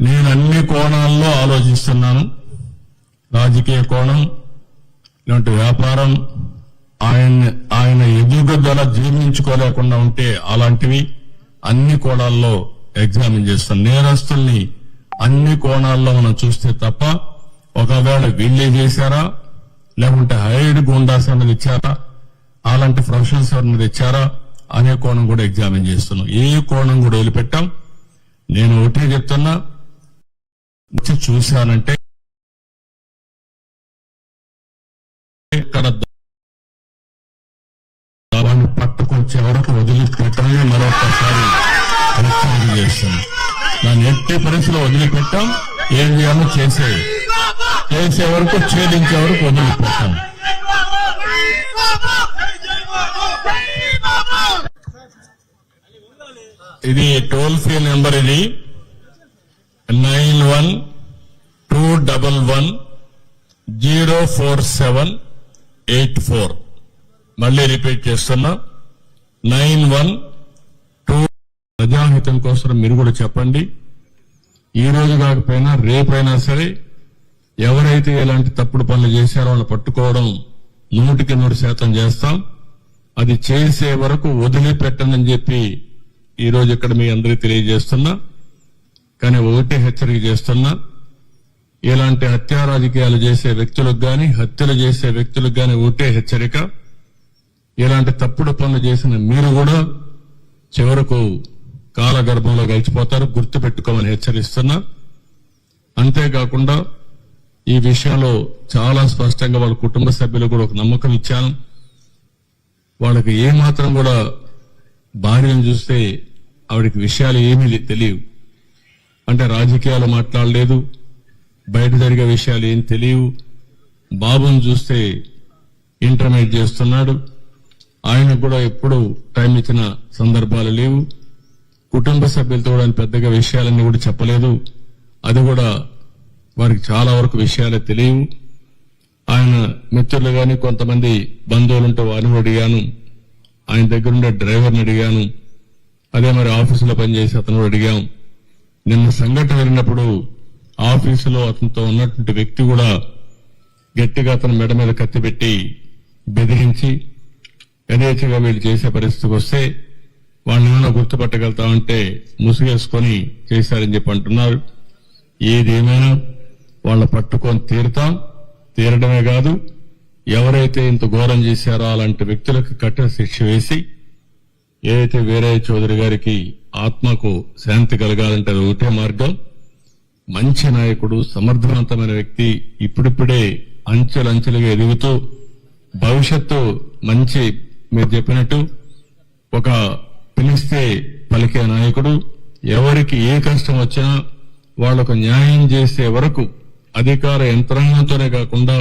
నేను అన్ని కోణాల్లో ఆలోచిస్తున్నాను. రాజకీయ కోణం ఇలాంటి వ్యాపారం ఆయన ఆయన ఎదుగుదల జీర్ణించుకోలేకుండా ఉంటే అలాంటివి అన్ని కోణాల్లో ఎగ్జామిన్ చేస్తాం నేరస్తుల్ని అన్ని కోణాల్లో మనం చూస్తే తప్ప ఒకవేళ వీళ్ళే చేశారా లేకుంటే హైడ్ గుండాస్ అన్నది ఇచ్చారా అలాంటి ప్రొఫెషనల్స్ అన్నది ఇచ్చారా అనే కోణం కూడా ఎగ్జామిన్ చేస్తున్నాం ఏ కోణం కూడా వదిలిపెట్టాం. నేను ఒకటే చెప్తున్నా వచ్చి చూశానంటే ఇక్కడ దాన్ని పట్టుకొచ్చే వరకు వదిలిపెట్టమని మరొకసారి హెచ్చరిక చేస్తున్నాం దాన్ని ఎట్టి పరిస్థితిలో వదిలిపెట్టాం. ఏం చేయాలో చేసే చేసే వరకు ఛేదించే వరకు వదిలిపెట్టాం. ఇది టోల్ ఫ్రీ నెంబర్ ఇది. Nine one two double one zero four seven eight four. మళ్ళీ రిపీట్ చేస్తున్నా. నైన్ వన్ టూ ప్రజాహితం కోసం మీరు కూడా చెప్పండి. ఈ రోజు కాకపోయినా రేపైనా సరే ఎవరైతే ఇలాంటి తప్పుడు పనులు చేశారో వాళ్ళు పట్టుకోవడం నూటికి నూరు శాతం చేస్తాం. అది చేసే వరకు వదిలిపెట్టనని చెప్పి ఈరోజు ఇక్కడ మీ అందరికీ తెలియజేస్తున్నా. కానీ ఒకటే హెచ్చరిక చేస్తున్నా ఇలాంటి హత్యా రాజకీయాలు చేసే వ్యక్తులకు గాని హత్యలు చేసే వ్యక్తులకు గాని ఒకటే హెచ్చరిక. ఇలాంటి తప్పుడు పనులు చేసిన మీరు కూడా చివరకు కాలగర్భంలో గడిచిపోతారు గుర్తు పెట్టుకోమని హెచ్చరిస్తున్నా. అంతేకాకుండా ఈ విషయంలో చాలా స్పష్టంగా వాళ్ళ కుటుంబ సభ్యులు కూడా ఒక నమ్మకం ఇచ్చాను. వాళ్ళకి ఏమాత్రం కూడా భార్యను చూస్తే ఆవిడకి విషయాలు ఏమీ తెలియవు. అంటే రాజకీయాలు మాట్లాడలేదు. బయట జరిగే విషయాలు ఏం తెలియవు. బాబుని చూస్తే ఇంటర్మీడియట్ చేస్తున్నాడు. ఆయన కూడా ఎప్పుడు టైం ఇచ్చిన సందర్భాలు లేవు. కుటుంబ సభ్యులతో కూడా పెద్దగా విషయాలన్నీ కూడా చెప్పలేదు. అది కూడా వారికి చాలా వరకు విషయాలే తెలియవు. ఆయన మిత్రులు గాని కొంతమంది బంధువులుంటే వారిని అడిగాను. ఆయన దగ్గరుండే డ్రైవర్ని అడిగాను. అదే మరి ఆఫీసులో పనిచేసి అతను అడిగాం. నిన్న సంఘటన జరిగినప్పుడు ఆఫీసులో అతనితో ఉన్నటువంటి వ్యక్తి కూడా గట్టిగా అతని మెడ మీద కత్తిపెట్టి బెదిరించి యథేచ్ఛగా వీళ్ళు చేసే పరిస్థితికి వస్తే వాళ్ళని ఏమైనా గుర్తుపట్టగలుగుతామంటే ముసుగేసుకొని చేశారని చెప్పి అంటున్నారు. ఏదేమైనా వాళ్ళ పట్టుకొని తీరుతాం. తీరడమే కాదు ఎవరైతే ఇంత ఘోరం చేశారో అలాంటి వ్యక్తులకు కఠిన శిక్ష వేసి ఏదైతే వీరయ్య చౌదరి గారికి ఆత్మకు శాంతి కలగాలంటే అది ఒకటే మార్గం. మంచి నాయకుడు సమర్థవంతమైన వ్యక్తి ఇప్పుడిప్పుడే అంచెలంచెలుగా ఎదుగుతూ భవిష్యత్తు మంచి మీరు చెప్పినట్టు ఒక పిలిస్తే పలికే నాయకుడు. ఎవరికి ఏ కష్టం వచ్చినా వాళ్ళకు న్యాయం చేసే వరకు అధికార యంత్రాంగంతోనే కాకుండా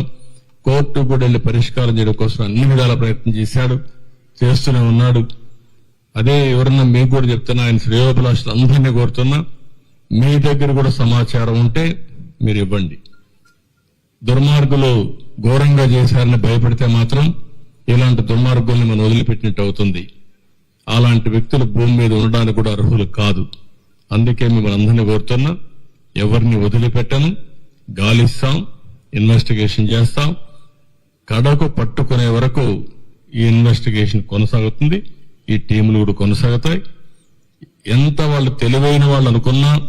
కోర్టు కూడా వెళ్ళి పరిష్కారం చేయడం కోసం అన్ని విధాల ప్రయత్నం చేశాడు చేస్తూనే ఉన్నాడు. అదే ఎవరన్నా మీకు కూడా చెప్తున్నా ఆయన శ్రేయోభిలాషులు అందరినీ కోరుతున్నా మీ దగ్గర కూడా సమాచారం ఉంటే మీరు ఇవ్వండి. దుర్మార్గులు ఘోరంగా చేశారని భయపడితే మాత్రం ఇలాంటి దుర్మార్గుల్ని మనం వదిలిపెట్టినట్టు అవుతుంది. అలాంటి వ్యక్తులు భూమి మీద ఉండడానికి కూడా అర్హులు కాదు. అందుకే మిమ్మల్ని అందరినీ కోరుతున్నా ఎవరిని వదిలిపెట్టను గాలిస్తాం ఇన్వెస్టిగేషన్ చేస్తాం. కడకు పట్టుకునే వరకు ఈ ఇన్వెస్టిగేషన్ కొనసాగుతుంది. ఈ టీములు కూడా కొనసాగుతాయి. ఎంత వాళ్ళు తెలివైన వాళ్ళు అనుకున్నా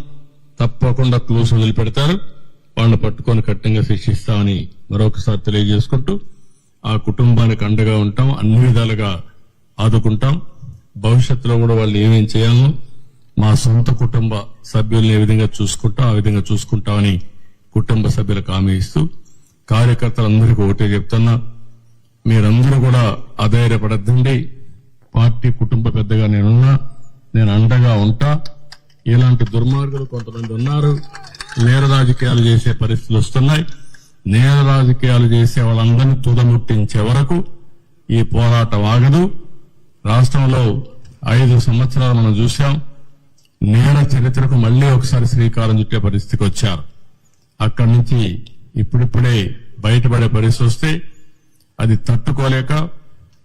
తప్పకుండా క్లూస్ వదిలిపెడతారు. వాళ్ళని పట్టుకొని కఠినంగా శిక్షిస్తామని మరొకసారి తెలియజేసుకుంటూ ఆ కుటుంబానికి అండగా ఉంటాం. అన్ని విధాలుగా ఆదుకుంటాం. భవిష్యత్తులో కూడా వాళ్ళు ఏమేం చేయాలో మా సొంత కుటుంబ సభ్యుల్ని ఏ విధంగా చూసుకుంటాం ఆ విధంగా చూసుకుంటామని కుటుంబ సభ్యులకు హామీ ఇస్తూ కార్యకర్తలందరికీ ఒకటే చెప్తున్నా. మీరందరూ కూడా అధైర్యపడద్దండి. పార్టీ కుటుంబ పెద్దగా నేనున్నా నేను అండగా ఉంటా. ఇలాంటి దుర్మార్గులు కొంతమంది ఉన్నారు. నేర రాజకీయాలు చేసే పరిస్థితులు వస్తున్నాయి. నేర రాజకీయాలు చేసే వాళ్ళందరినీ తుదముట్టించే వరకు ఈ పోరాటం ఆగదు. రాష్ట్రంలో ఐదు సంవత్సరాలు మనం చూశాం. నేర చరిత్రకు మళ్ళీ ఒకసారి శ్రీకారం చుట్టే పరిస్థితికి వచ్చారు. అక్కడి నుంచి ఇప్పుడిప్పుడే బయటపడే పరిస్థితి వస్తే అది తట్టుకోలేక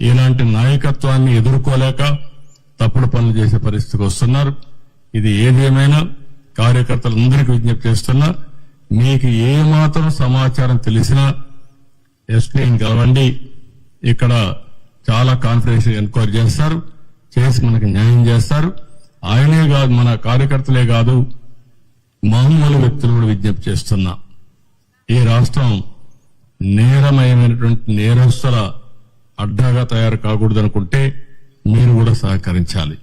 ఇలాంటి నాయకత్వాన్ని ఎదుర్కోలేక తప్పుడు పనులు చేసే పరిస్థితికి వస్తున్నారు. ఇది ఏదేమైనా కార్యకర్తలందరికీ విజ్ఞప్తి చేస్తున్నా మీకు ఏ మాత్రం సమాచారం తెలిసినా ఎస్పీని కలవండి. ఇక్కడ చాలా కాన్ఫిడెన్స్ ఎంక్వైరీ చేస్తారు చేసి మనకు న్యాయం చేస్తారు. ఆయనే కాదు మన కార్యకర్తలే కాదు మామూలు వ్యక్తులు కూడా విజ్ఞప్తి చేస్తున్నా. ఈ రాష్ట్రం నేరమయమైనటువంటి నేరస్తుల అడ్డాగా తయారు కాకూడదు అనుకుంటే మీరు కూడా సహకరించాలి.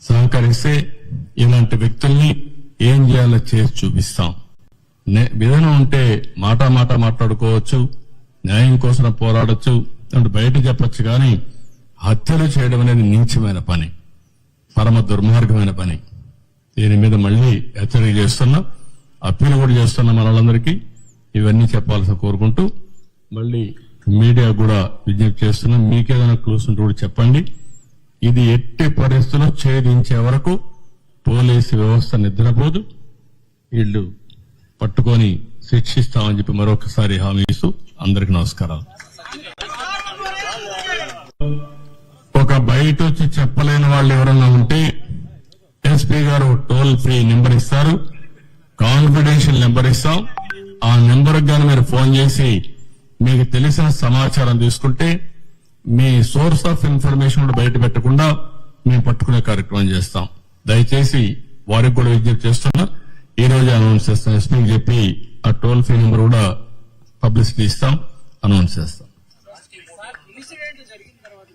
సహకరిస్తే ఇలాంటి వ్యక్తుల్ని ఏం చేయాలో చేసి చూపిస్తాం. నే- విధానం ఉంటే మాట మాట మాట్లాడుకోవచ్చు న్యాయం కోసం పోరాడొచ్చు అంటే బయట చెప్పచ్చు కానీ హత్యలు చేయడం అనేది నీచమైన పని పరమ దుర్మార్గమైన పని. దీని మీద మళ్ళీ హెచ్చరిక చేస్తున్నాం అప్పీలు కూడా చేస్తున్నాం మన వాళ్ళందరికీ ఇవన్నీ చెప్పాల్సి కోరుకుంటూ మళ్ళీ మీడియా కూడా విజ్ఞప్తి చేస్తున్నాం మీకేదైనా క్లూస్ ఉంటే కూడా చెప్పండి. ఇది ఎట్టి పరిస్థితుల్లో ఛేదించే వరకు పోలీసు వ్యవస్థ నిద్రపోదు. వీళ్ళు పట్టుకొని శిక్షిస్తామని చెప్పి మరొకసారి హామీ ఇస్తూ అందరికి నమస్కారాలు. ఒక బయట వచ్చి చెప్పలేని వాళ్ళు ఎవరన్నా ఉంటే ఎస్పీ గారు టోల్ ఫ్రీ నెంబర్ ఇస్తారు. కాన్ఫిడెన్షియల్ నెంబర్ ఇస్తాం. ఆ నెంబర్ గాను మీరు ఫోన్ చేసి మీకు తెలిసిన సమాచారం తీసుకుంటే మీ సోర్స్ ఆఫ్ ఇన్ఫర్మేషన్ కూడా బయట పెట్టకుండా మేము పట్టుకునే కార్యక్రమం చేస్తాం. దయచేసి వారికి కూడా విజ్ఞప్తి చేస్తున్నా ఈ రోజు అనౌన్స్ చేస్తాం ఎస్పీకి చెప్పి ఆ టోల్ ఫ్రీ నెంబర్ కూడా పబ్లిసిటీ ఇస్తాం అనౌన్స్ చేస్తాం.